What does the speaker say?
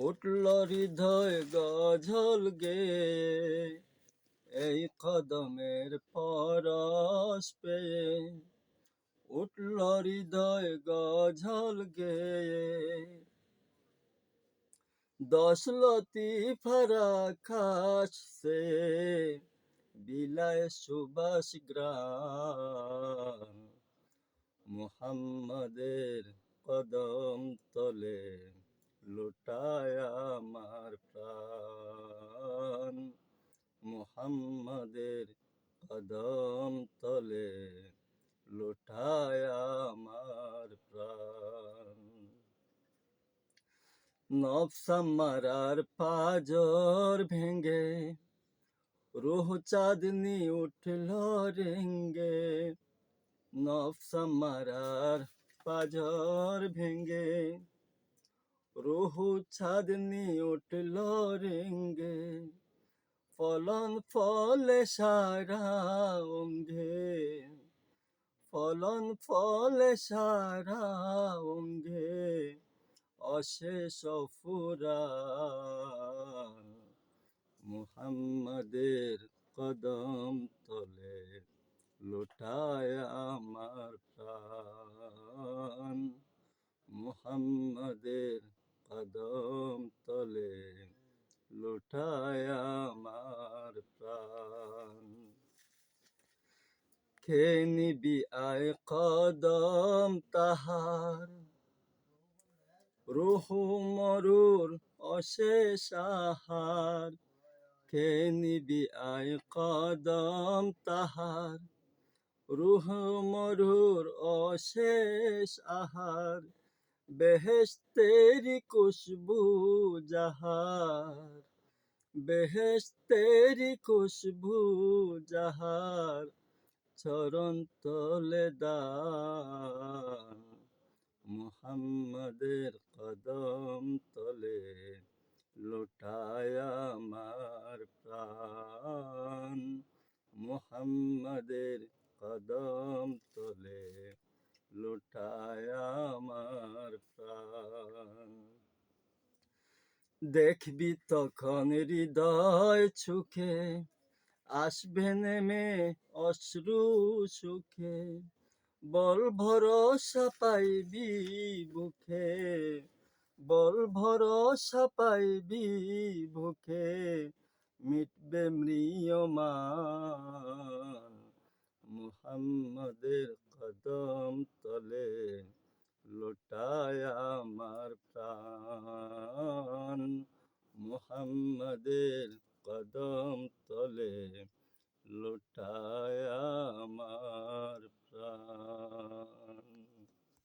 উঠল হৃদয় গঝল গে এই কদমের পরশ পেয়ে উঠল হৃদয় গঝল গে দশ লতিফার আকাশ সে বিলায় সুবাস গ্রাম। মুহাম্মাদের কদম তলে লুটায় আমার প্রাণ মুহাম্মাদের কদম তলে লুটায় আমার প্রাণ নফসামারার পাজর ভেঙ্গে রুহ চাঁদনি উঠল রেঙ্গে নফসামারার পাজর ভেঙ্গে রুহু ছাদনি উঠল রেঙ্গে, ফলন ফলে সারা অঙ্গে। ফলন ফলে সারা অঙ্গে, অশেষ ফুরা মুহাম্মাদের কদম তলে লুটায় আমার প্রাণ মুহাম্মাদের তলে লুটায় আমার প্রাণ। খে নিবি আয় কদম তাহার? রুহু মরুর অশেষ আহার। খে নিবি আয় কদম তাহার? রুহ মরুর অশেষ আহার। বেহেশতেরি খুশবু জাহার, বেহেশতেরি খুশবু জাহার চরণ তলে দান, মুহাম্মাদের কদম তলে লুটায় আমার প্রাণ, মুহাম্মাদের কদম তলে লুটায় আমার প্রাণ দেখবি তখন হৃদয় সুখে আসবে নেমে অশ্রু সুখে বল ভরসা পাইবি বুকে, বল ভরসা পাইবি বুকে, মিটবে মৃয়মান মুহাম্মাদের মোহাম্মদের কদম তলে লুটায় আমার প্রাণ।